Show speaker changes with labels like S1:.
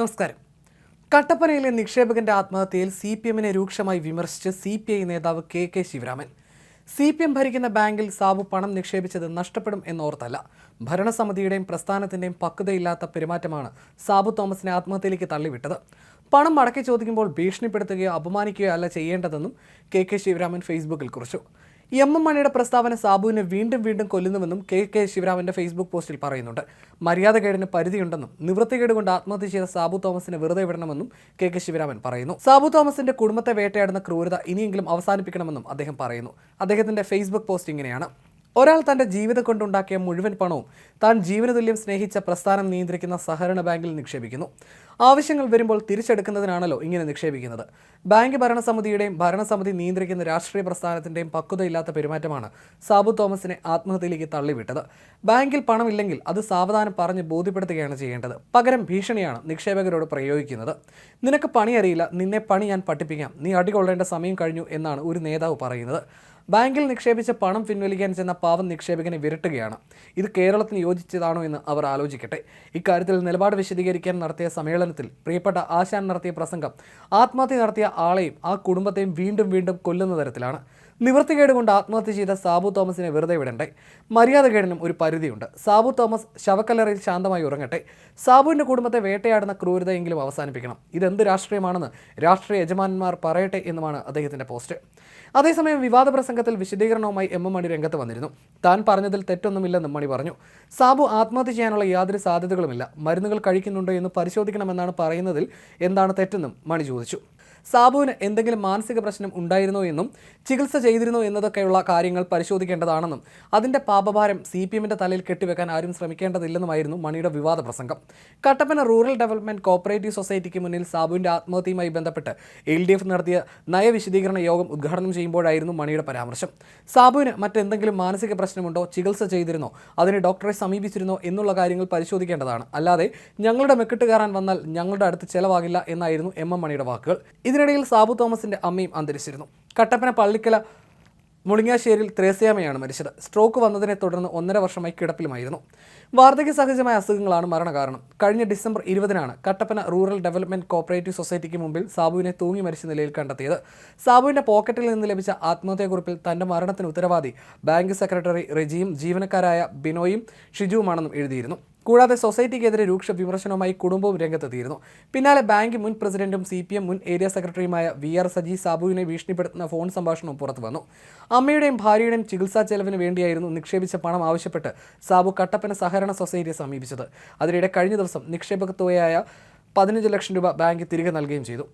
S1: നമസ്കാരം. കട്ടപ്പനയിലെ നിക്ഷേപകന്റെ ആത്മഹത്യയിൽ C P എമ്മിനെ രൂക്ഷമായി വിമർശിച്ച് സി പി ഐ നേതാവ് K K Sivaraman. C P M ഭരിക്കുന്ന ബാങ്കിൽ സാബു പണം നിക്ഷേപിച്ചത് നഷ്ടപ്പെടും എന്നോർത്തല്ല. ഭരണസമിതിയുടെയും പ്രസ്ഥാനത്തിന്റെയും പക്വതയില്ലാത്ത പെരുമാറ്റമാണ് സാബു തോമസിനെ ആത്മഹത്യയിലേക്ക് തള്ളിവിട്ടത്. പണം മടക്കി ചോദിക്കുമ്പോൾ ഭീഷണിപ്പെടുത്തുകയോ അപമാനിക്കുകയോ അല്ല ചെയ്യേണ്ടതെന്നും കെ കെ ശിവരാമൻ ഫേസ്ബുക്കിൽ കുറിച്ചു. എം എം മണിയുടെ പ്രസ്താവന സാബുവിനെ വീണ്ടും വീണ്ടും കൊല്ലുന്നുവെന്നും കെ കെ ശിവരാമന്റെ ഫേസ്ബുക്ക് പോസ്റ്റിൽ പറയുന്നുണ്ട്. മര്യാദകേടിന് പരിധിയുണ്ടെന്നും നിവൃത്തികേട് കൊണ്ട് ആത്മഹത്യ ചെയ്ത സാബു തോമസിനെ വെറുതെ വിടണമെന്നും കെ കെ ശിവരാമൻ പറയുന്നു. സാബു തോമസിന്റെ കുടുംബത്തെ വേട്ടയാടുന്ന ക്രൂരത ഇനിയെങ്കിലും അവസാനിപ്പിക്കണമെന്നും അദ്ദേഹം പറയുന്നു. അദ്ദേഹത്തിന്റെ ഫേസ്ബുക്ക് പോസ്റ്റ് ഇങ്ങനെയാണ്. ഒരാൾ തന്റെ ജീവിതം കൊണ്ടുണ്ടാക്കിയ മുഴുവൻ പണവും താൻ ജീവനതുല്യം സ്നേഹിച്ച പ്രസ്ഥാനം നിയന്ത്രിക്കുന്ന സഹകരണ ബാങ്കിൽ നിക്ഷേപിക്കുന്നു. ആവശ്യങ്ങൾ വരുമ്പോൾ തിരിച്ചെടുക്കുന്നതിനാണല്ലോ ഇങ്ങനെ നിക്ഷേപിക്കുന്നത്. ബാങ്ക് ഭരണസമിതിയുടെയും ഭരണസമിതി നിയന്ത്രിക്കുന്ന രാഷ്ട്രീയ പ്രസ്ഥാനത്തിന്റെയും പക്വതയില്ലാത്ത പെരുമാറ്റമാണ് സാബു തോമസിനെ ആത്മഹത്യയിലേക്ക് തള്ളിവിട്ടത്. ബാങ്കിൽ പണമില്ലെങ്കിൽ അത് സാവധാനം പറഞ്ഞ് ബോധ്യപ്പെടുത്തുകയാണ് ചെയ്യേണ്ടത്. പകരം ഭീഷണിയാണ് നിക്ഷേപകരോട് പ്രയോഗിക്കുന്നത്. നിനക്ക് പണി അറിയില്ല നിന്നെ പണി ഞാൻ പഠിപ്പിക്കാം. നീ അടികൊള്ളേണ്ട സമയം കഴിഞ്ഞു എന്നാണ് ഒരു നേതാവ് പറയുന്നത്. ബാങ്കിൽ നിക്ഷേപിച്ച പണം പിൻവലിക്കാൻ ചെന്ന പാവം നിക്ഷേപകനെ വിരട്ടുകയാണ്. ഇത് കേരളത്തിന് യോജിച്ചതാണോ എന്ന് അവർ ആലോചിക്കട്ടെ. ഇക്കാര്യത്തിൽ നിലപാട് വിശദീകരിക്കാൻ നടത്തിയ സമ്മേളനത്തിൽ പ്രിയപ്പെട്ട ആശാൻ നടത്തിയ പ്രസംഗം ആത്മഹത്യ നടത്തിയ ആളെയും ആ കുടുംബത്തെയും വീണ്ടും വീണ്ടും കൊല്ലുന്ന തരത്തിലാണ്. നിവൃത്തികേട് കൊണ്ട് ആത്മഹത്യ ചെയ്ത സാബു തോമസിനെ വെറുതെ വിടണ്ടേ? മര്യാദകേടിനും ഒരു പരിധിയുണ്ട്. സാബു തോമസ് ശവക്കല്ലറയിൽ ശാന്തമായി ഉറങ്ങട്ടെ. സാബുവിന്റെ കുടുംബത്തെ വേട്ടയാടുന്ന ക്രൂരതയെങ്കിലും അവസാനിപ്പിക്കണം. ഇതെന്ത് രാഷ്ട്രീയമാണെന്ന് രാഷ്ട്രീയ യജമാനന്മാർ പറയട്ടെ എന്നുമാണ് അദ്ദേഹത്തിന്റെ പോസ്റ്റ്. അതേസമയം വിവാദ പ്രസംഗത്തിൽ വിശദീകരണവുമായി എം എം മണി രംഗത്ത് വന്നിരുന്നു. താൻ പറഞ്ഞതിൽ തെറ്റൊന്നുമില്ലെന്നും മണി പറഞ്ഞു. സാബു ആത്മഹത്യ ചെയ്യാനുള്ള യാതൊരു സാധ്യതകളുമില്ല. മരുന്നുകൾ കഴിക്കുന്നുണ്ടോ എന്ന് പരിശോധിക്കണമെന്നാണ് പറയുന്നതിൽ എന്താണ് തെറ്റെന്നും മണി ചോദിച്ചു. സാബുവിന് എന്തെങ്കിലും മാനസിക പ്രശ്നം ഉണ്ടായിരുന്നോ എന്നും ചികിത്സ ചെയ്തിരുന്നോ എന്നതൊക്കെയുള്ള കാര്യങ്ങൾ പരിശോധിക്കേണ്ടതാണെന്നും അതിന്റെ പാപഭാരം സി പി എമ്മിന്റെ തലയിൽ കെട്ടിവെക്കാൻ ആരും ശ്രമിക്കേണ്ടതില്ലെന്നുമായിരുന്നു മണിയുടെ വിവാദ പ്രസംഗം. കട്ടപ്പന റൂറൽ ഡെവലപ്മെന്റ് കോപ്പറേറ്റീവ് സൊസൈറ്റിക്ക് മുന്നിൽ സാബുവിന്റെ ആത്മഹത്യയുമായി ബന്ധപ്പെട്ട് എൽ ഡി എഫ് നടത്തിയ നയവിശദീകരണ യോഗം ഉദ്ഘാടനം ചെയ്യുമ്പോഴായിരുന്നു മണിയുടെ പരാമർശം. സാബുവിന് മറ്റെന്തെങ്കിലും മാനസിക പ്രശ്നമുണ്ടോ ചികിത്സ ചെയ്തിരുന്നോ അതിന് ഡോക്ടറെ സമീപിച്ചിരുന്നോ എന്നുള്ള കാര്യങ്ങൾ പരിശോധിക്കേണ്ടതാണ്. അല്ലാതെ ഞങ്ങളുടെ മെക്കിട്ട് കയറാൻ വന്നാൽ ഞങ്ങളുടെ അടുത്ത് ചെലവാകില്ല എന്നായിരുന്നു എം എം മണിയുടെ വാക്കുകൾ. ഇതിനിടയിൽ സാബു തോമസിന്റെ അമ്മയും അന്തരിച്ചിരുന്നു. കട്ടപ്പന പള്ളിക്കല മുളിങ്ങാശ്ശേരിയിൽ ത്രേസ്യാമയാണ് മരിച്ചത്. സ്ട്രോക്ക് വന്നതിനെ തുടർന്ന് ഒന്നര വർഷമായി കിടപ്പിലുമായിരുന്നു. വാർദ്ധക്യ സഹജമായ അസുഖങ്ങളാണ് മരണകാരണം. കഴിഞ്ഞ ഡിസംബർ ഇരുപതിനാണ് കട്ടപ്പന റൂറൽ ഡെവലപ്മെന്റ് കോപ്പറേറ്റീവ് സൊസൈറ്റിക്ക് മുമ്പിൽ സാബുവിനെ തൂങ്ങി മരിച്ച നിലയിൽ കണ്ടെത്തിയത്. സാബുവിന്റെ പോക്കറ്റിൽ നിന്ന് ലഭിച്ച ആത്മഹത്യാക്കുറിപ്പിൽ തന്റെ മരണത്തിന് ഉത്തരവാദി ബാങ്ക് സെക്രട്ടറി റെജിയും ജീവനക്കാരായ ബിനോയും ഷിജുവുമാണെന്നും എഴുതിയിരുന്നു. കൂടാതെ സൊസൈറ്റിക്കെതിരെ രൂക്ഷ വിമർശനവുമായി കുടുംബവും രംഗത്തെത്തിയിരുന്നു. പിന്നാലെ ബാങ്ക് മുൻ പ്രസിഡന്റും സി പി എം മുൻ ഏരിയ സെക്രട്ടറിയുമായ വി ആർ സജി സാബുവിനെ ഭീഷണിപ്പെടുത്തുന്ന ഫോൺ സംഭാഷണവും പുറത്തു വന്നു. അമ്മയുടെയും ഭാര്യയുടെയും ചികിത്സാ ചെലവിന് വേണ്ടിയായിരുന്നു നിക്ഷേപിച്ച പണം ആവശ്യപ്പെട്ട് സാബു കട്ടപ്പന സഹകരണ സൊസൈറ്റിയെ സമീപിച്ചത്. അതിനിടെ കഴിഞ്ഞ ദിവസം നിക്ഷേപക തുകയായ പതിനഞ്ച് ലക്ഷം രൂപ ബാങ്ക് തിരികെ നൽകുകയും ചെയ്തു.